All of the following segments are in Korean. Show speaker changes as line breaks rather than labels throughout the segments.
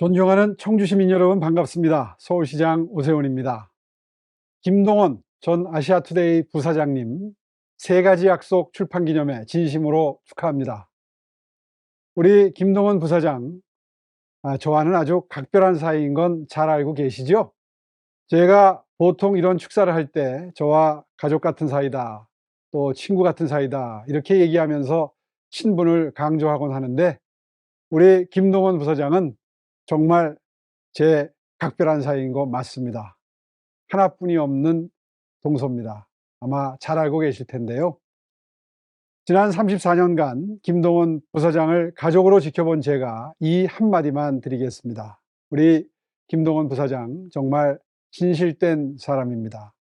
존경하는 청주시민 여러분 반갑습니다. 서울시장 오세훈입니다. 김동원 전 아시아투데이 부사장님 세 가지 약속 출판 기념회 진심으로 축하합니다. 우리 김동원 부사장 아, 저와는 아주 각별한 사이인 건 잘 알고 계시죠? 제가 보통 이런 축사를 할 때 저와 가족 같은 사이다 또 친구 같은 사이다 이렇게 얘기하면서 친분을 강조하곤 하는데 우리 김동원 부사장은 정말 제 각별한 사이인 거 맞습니다. 하나뿐이 없는 동서입니다. 아마 잘 알고 계실 텐데요. 지난 34년간 김동원 부사장을 가족으로 지켜본 제가 이 한마디만 드리겠습니다. 우리 김동원 부사장 정말 진실된 사람입니다.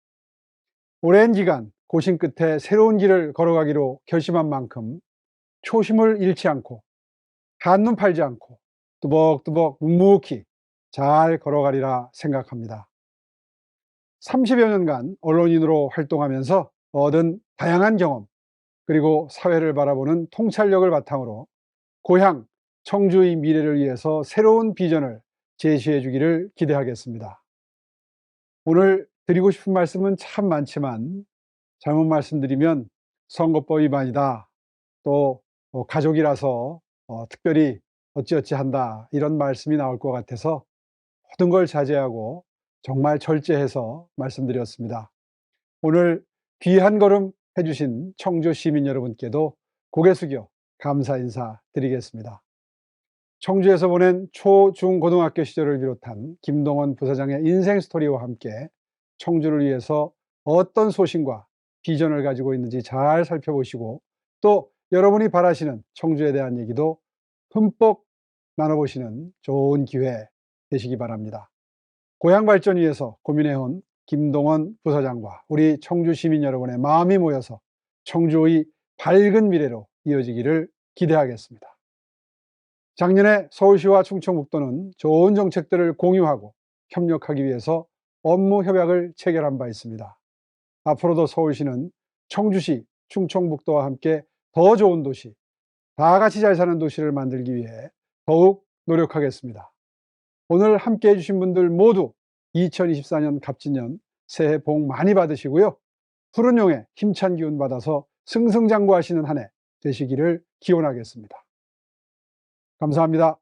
오랜 기간 고심 끝에 새로운 길을 걸어가기로 결심한 만큼 초심을 잃지 않고 한눈 팔지 않고 뚜벅뚜벅 묵묵히 잘 걸어가리라 생각합니다. 30여 년간 언론인으로 활동하면서 얻은 다양한 경험 그리고 사회를 바라보는 통찰력을 바탕으로 고향 청주의 미래를 위해서 새로운 비전을 제시해 주기를 기대하겠습니다. 오늘 드리고 싶은 말씀은 참 많지만 잘못 말씀드리면 선거법 위반이다 또 어, 가족이라서 어, 특별히 어찌어찌 한다 이런 말씀이 나올 것 같아서 모든 걸 자제하고 정말 절제해서 말씀드렸습니다. 오늘 귀한 걸음 해주신 청주 시민 여러분께도 고개 숙여 감사 인사 드리겠습니다. 청주에서 보낸 초, 중, 고등학교 시절을 비롯한 김동원 부사장의 인생 스토리와 함께 청주를 위해서 어떤 소신과 비전을 가지고 있는지 잘 살펴보시고 또 여러분이 바라시는 청주에 대한 얘기도 흠뻑 나눠보시는 좋은 기회 되시기 바랍니다. 고향 발전 위해서 고민해온 김동원 부사장과 우리 청주 시민 여러분의 마음이 모여서 청주의 밝은 미래로 이어지기를 기대하겠습니다. 작년에 서울시와 충청북도는 좋은 정책들을 공유하고 협력하기 위해서 업무 협약을 체결한 바 있습니다. 앞으로도 서울시는 청주시, 충청북도와 함께 더 좋은 도시, 다 같이 잘 사는 도시를 만들기 위해 더욱 노력하겠습니다. 오늘 함께 해주신 분들 모두 2024년 갑진년 새해 복 많이 받으시고요. 푸른 용에 힘찬 기운 받아서 승승장구하시는 한 해 되시기를 기원하겠습니다. 감사합니다.